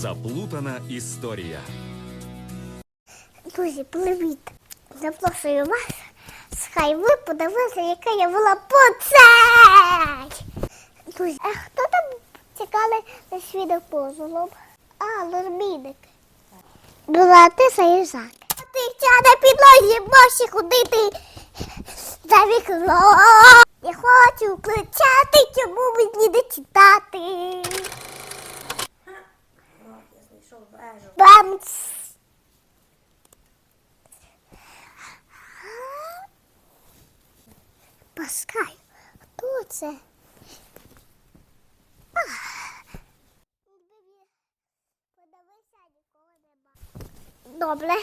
Заплутана історія. Друзі, привіт! Запрошую вас. Хай ви подивилися, яка я була поцей! Друзі, а хто там цікавий на свідок позолом? А, лорміник. Була ти Саїжак. А ти ця на підлозі можеш ходити за вікно. Я хочу кричати, чому мені не читати. Бамц. Паскай, хто це? Добре.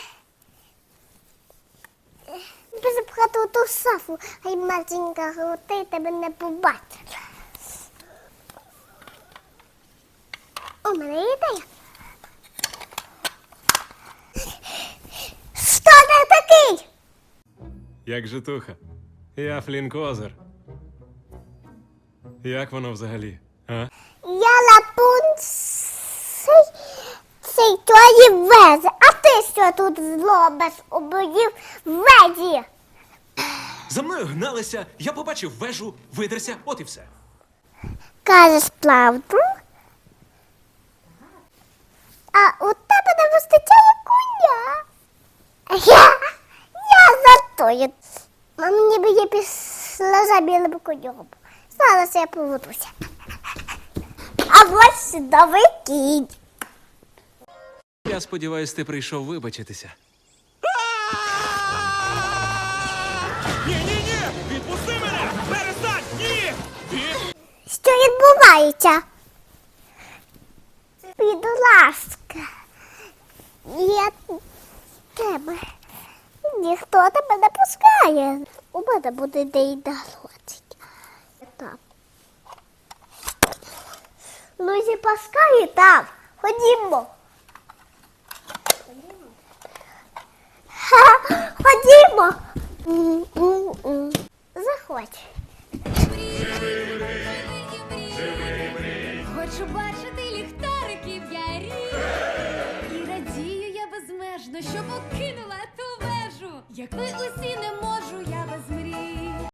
Запхати ту шафу, хай матінка грути тебе не побачить. У мене ідея. Хто ти такий? Як житуха? Я Флінкозер. Як воно взагалі? А? Я Лапунцей, цей твої везе. А ти що тут злобиш у моїй везі? За мною гналися, я побачив вежу, видерся, от і все. Кажеш правду? Я за то. Я... Мам ніби я пішла за білим конем. Зараз я поведуся. А ось чудовий кінь. Я сподіваюсь, ти прийшов вибачитися. Ні, ні, ні! Відпусти мене! Перестань! Ні! Від... Що відбувається? Будь ласка, я тебе. Ніхто тебе не пускає. У мене буде день народження. Там. Лузі пускає там. Ходімо. Ха, Ходімо. Заходь. Хочу бачити ліхтариків я рік. І радію я безмежно, що покинула ту вежу. Як ви усі не можу, я без мрій.